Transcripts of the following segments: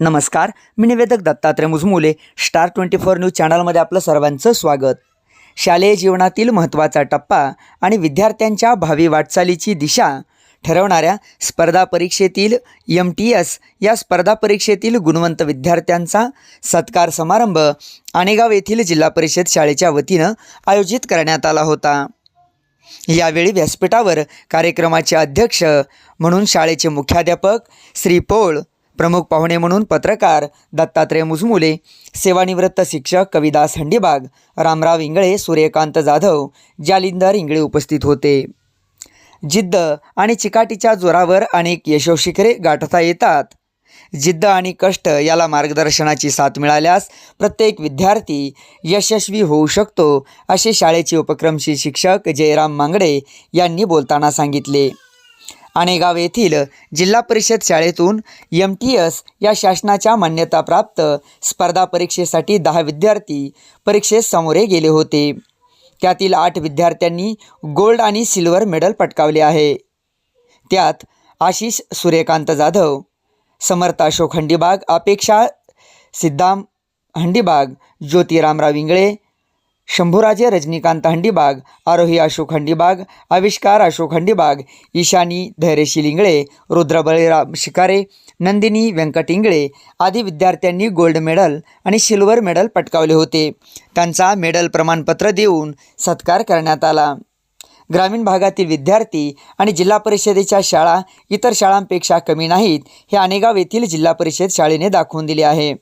नमस्कार मी निवेदक Dattatray Mujmule star twenty four news चॅनलमध्ये आपलं सर्वांचं स्वागत. शालेय जीवनातील महत्त्वाचा टप्पा आणि विद्यार्थ्यांच्या भावी वाटचालीची दिशा ठरवणाऱ्या स्पर्धा परीक्षेतील एम टी एस या स्पर्धा परीक्षेतील गुणवंत विद्यार्थ्यांचा सत्कार समारंभ आणेगाव येथील जिल्हा परिषद शाळेच्या वतीनं आयोजित करण्यात आला होता. यावेळी व्यासपीठावर कार्यक्रमाचे अध्यक्ष म्हणून शाळेचे मुख्याध्यापक श्री पोळ प्रमुख पाहुणे म्हणून पत्रकार दत्तात्रय मुजमुले सेवानिवृत्त शिक्षक कविदास हंडीबाग रामराव इंगळे सूर्यकांत जाधव जालिंदर इंगळे उपस्थित होते. जिद्द आणि चिकाटीच्या जोरावर अनेक यशोशिखरे गाठता येतात. जिद्द आणि कष्ट याला मार्गदर्शनाची साथ मिळाल्यास प्रत्येक विद्यार्थी यशस्वी होऊ शकतो असे शाळेचे उपक्रमशील शिक्षक जयराम मांगडे यांनी बोलताना सांगितले. आणेगाव येथील जिल्हा परिषद शाळेतून एम टी एस या शासनाच्या मान्यताप्राप्त स्पर्धा परीक्षेसाठी दहा विद्यार्थी परीक्षेस सामोरे गेले होते. त्यातील आठ विद्यार्थ्यांनी गोल्ड आणि सिल्वर मेडल पटकावले आहे. त्यात आशिष सूर्यकांत जाधव समर्थ अशोक हंडीबाग अपेक्षा सिद्धाम हंडीबाग ज्योती रामराव इंगळे शंभूराजे रजनीकांत हंडीबाग आरोही अशोक हंडीबाग आविष्कार अशोक हंडीबाग ईशानी धैर्यशील इंगळे रुद्रबळीराम शिकारे नंदिनी व्यंकट इंगळे आदी विद्यार्थ्यांनी गोल्ड मेडल आणि सिल्वर मेडल पटकावले होते. त्यांचा मेडल प्रमाणपत्र देऊन सत्कार करण्यात आला. ग्रामीण भागातील विद्यार्थी आणि जिल्हा परिषदेच्या शाळा इतर शाळांपेक्षा कमी नाहीत हे अनेगाव येथील जिल्हा परिषद शाळेने दाखवून दिले आहे.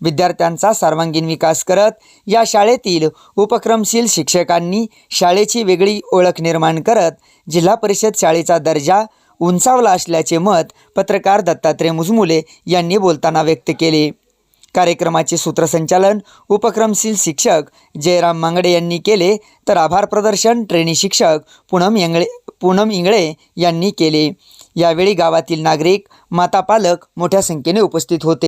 विद्यार्थ्यांचा सर्वांगीण विकास करत या शाळेतील उपक्रमशील शिक्षकांनी शाळेची वेगळी ओळख निर्माण करत जिल्हा परिषद शाळेचा दर्जा उंचावला असल्याचे मत पत्रकार दत्तात्रय मुजमुले यांनी बोलताना व्यक्त केले. कार्यक्रमाचे सूत्रसंचालन उपक्रमशील शिक्षक जयराम मांगडे यांनी केले तर आभार प्रदर्शन ट्रेनी शिक्षक पूनम इंगळे पूनम इंगळे यांनी केले. यावेळी गावातील नागरिक माता पालक मोठ्या संख्येने उपस्थित होते.